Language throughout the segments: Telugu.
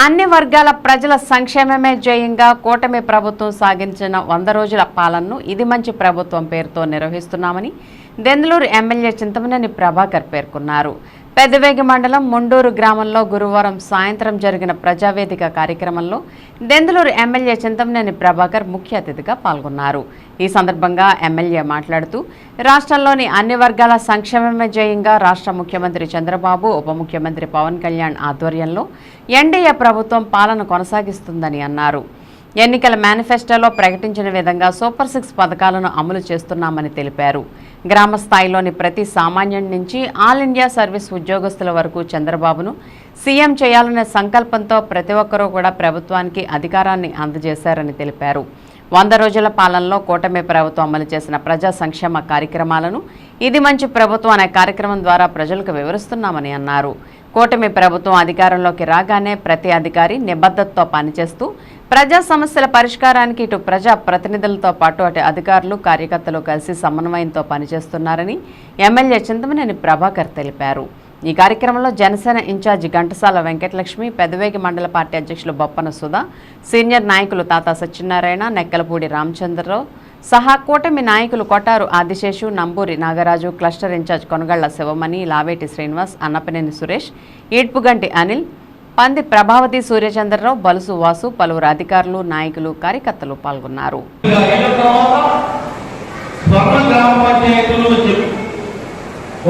అన్ని వర్గాల ప్రజల సంక్షేమమే జయంగా కూటమి ప్రభుత్వం సాగించిన వంద రోజుల పాలనను ఇది మంచి ప్రభుత్వం పేరుతో నిర్వహిస్తున్నామని దెందులూరు ఎమ్మెల్యే చింతమనేని ప్రభాకర్ పేర్కొన్నారు. పెద్దవేగి మండలం ముండూరు గ్రామంలో గురువారం సాయంత్రం జరిగిన ప్రజావేదిక కార్యక్రమంలో దెందులూరు ఎమ్మెల్యే చింతమనేని ప్రభాకర్ ముఖ్య అతిథిగా పాల్గొన్నారు. ఈ సందర్భంగా ఎమ్మెల్యే మాట్లాడుతూ రాష్ట్రంలోని అన్ని వర్గాల సంక్షేమమే జయంగా రాష్ట్ర ముఖ్యమంత్రి చంద్రబాబు ఉప ముఖ్యమంత్రి పవన్ కళ్యాణ్ ఆధ్వర్యంలో ఎన్డీఏ ప్రభుత్వం పాలన కొనసాగిస్తుందని అన్నారు. ఎన్నికల మేనిఫెస్టోలో ప్రకటించిన విధంగా సూపర్ సిక్స్ పథకాలను అమలు చేస్తున్నామని తెలిపారు. గ్రామ స్థాయిలోని ప్రతి సామాన్యుడి నుంచి ఆల్ ఇండియా సర్వీస్ ఉద్యోగస్తుల వరకు చంద్రబాబును సీఎం చేయాలనే సంకల్పంతో ప్రతి ఒక్కరూ కూడా ప్రభుత్వానికి అధికారాన్ని అందజేశారని తెలిపారు. వంద రోజుల పాలనలో కూటమి ప్రభుత్వం అమలు చేసిన ప్రజా సంక్షేమ కార్యక్రమాలను ఇది మంచి ప్రభుత్వం అనే కార్యక్రమం ద్వారా ప్రజలకు వివరిస్తున్నామని అన్నారు. కూటమి ప్రభుత్వం అధికారంలోకి రాగానే ప్రతి అధికారి నిబద్ధతతో పనిచేస్తూ ప్రజా సమస్యల పరిష్కారానికి ఇటు ప్రజా ప్రతినిధులతో పాటు అటు అధికారులు కార్యకర్తలు కలిసి సమన్వయంతో పనిచేస్తున్నారని ఎమ్మెల్యే చింతమనేని ప్రభాకర్ తెలిపారు. ఈ కార్యక్రమంలో జనసేన ఇన్ఛార్జి ఘంటసాల వెంకటలక్ష్మి పెదవేగి మండల పార్టీ అధ్యక్షులు బొప్పన సుధా సీనియర్ నాయకులు తాతా సత్యనారాయణ నెక్కలపూడి రామచంద్రరావు సహా కూటమి నాయకులు కొట్టారు ఆదిశేషు నంబూరి నాగరాజు క్లస్టర్ ఇన్ఛార్జ్ కొనగళ్ళ శివమణి లావేటి శ్రీనివాస్ అన్నపనేని సురేష్ ఈడ్పుగంటి అనిల్ పంది ప్రభావతి సూర్యచంద్రరావు బలుసు వాసు పలువురు అధికారులు నాయకులు కార్యకర్తలు పాల్గొన్నారు.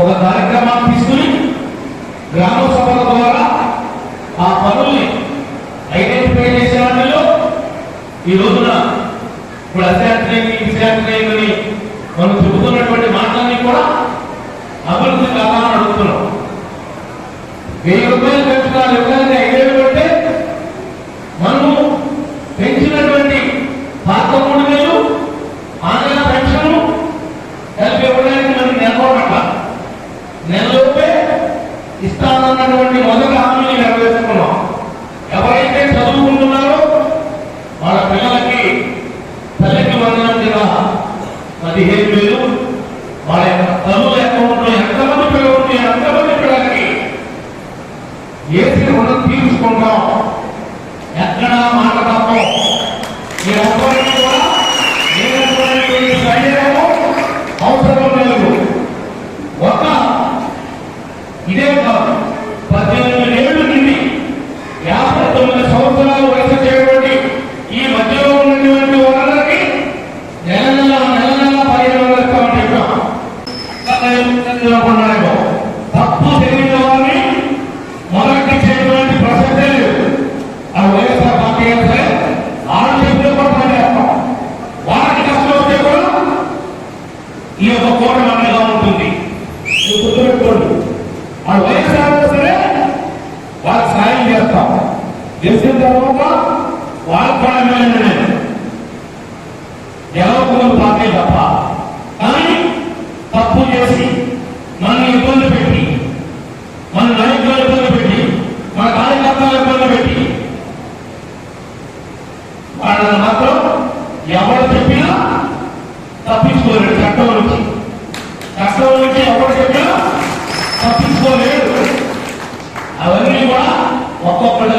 ఒక కార్యక్రమం తీసుకుని గ్రామ సభల ద్వారా ఆ పనుల్ని ఐడెంటిఫై చేసే వాళ్ళలో ఈ రోజున ఇప్పుడు అశాంతిని విశాంతిని మనం చెబుతున్నటువంటి మాటలన్నీ కూడా అభివృద్ధి కావాలని అడుగుతున్నాం. వెయ్యి రూపాయలు ఇస్తానన్నటువంటి మొదటి హామీని నెరవేర్చుకున్నాం. ఎవరైతే చదువుకుంటున్నారో వాళ్ళ పిల్లలకి తల్లికి వందనం కింద పదిహేను వేలు వాళ్ళ యొక్క తల్లుల అకౌంట్లో ఎంతమంది పిల్లలు ఉంటే ఎంతమంది పిల్లలకి ఏసీ రుణం ఈ యొక్క కోట మండలిగా ఉంటుంది. గుర్తుపెట్టుకోండి వాళ్ళకి సాయం చేస్తాం. చేసిన తర్వాత వాళ్ళకి ఎవరు పార్టీ తప్ప. కానీ తప్పు చేసి మనల్ని ఇబ్బంది పెట్టి మన నాయకులు ఇబ్బంది పెట్టి మన కార్యకర్తలు ఇబ్బంది పెట్టి వాళ్ళని మాత్రం ఎవరు పట్టించుకోలేడు అవన్నీ కూడా ఒక్కొక్కటి